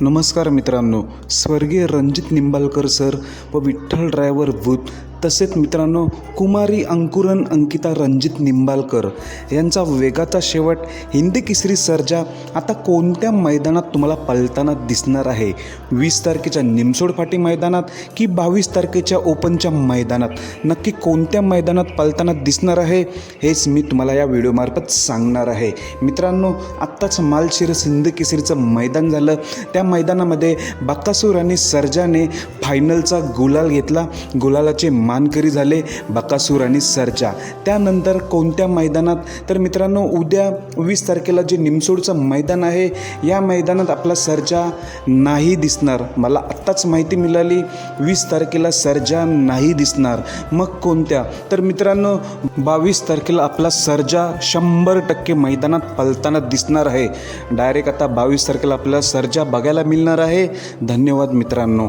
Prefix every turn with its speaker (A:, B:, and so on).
A: नमस्कार मित्रांनो. स्वर्गीय रणजित निंबाळकर सर व विठ्ठल ड्रायव्हर भूत तसेच मित्रांनो कुमारी अंकुरन अंकिता रणजित निंबाळकर यांचा वेगाचा शेवट हिंदी किसरी सर्जा आता कोणत्या मैदानात तुम्हाला पलताना दिसणार आहे? वीस तारखेच्या निमसोड फाटी मैदानात की बावीस तारखेच्या ओपनच्या मैदानात? नक्की कोणत्या मैदानात पलताना दिसणार आहे? हेच मी तुम्हाला या व्हिडिओमार्फत सांगणार आहे. मित्रांनो आत्ताच मालशिरस हिंद केसरीचं मैदान झालं. त्या मैदानामध्ये बक्कासूर आणि सर्जाने फायनलचा गुलाल घेतला. गुलालाचे मानकरी झाले बकासूर आणि सरचा. त्यानंतर कोणत्या मैदानात? तर मित्रांनो उद्या वीस तारखेला जे निमसोडचं मैदान आहे या मैदानात आपला सरजा नाही दिसणार. मला आत्ताच माहिती मिळाली वीस तारखेला सरजा नाही दिसणार. मग कोणत्या? तर मित्रांनो बावीस तारखेला आपला सरजा शंभर टक्के मैदानात पलताना दिसणार आहे. डायरेक्ट आता बावीस तारखेला आपल्याला सरजा बघायला मिळणार आहे. धन्यवाद मित्रांनो.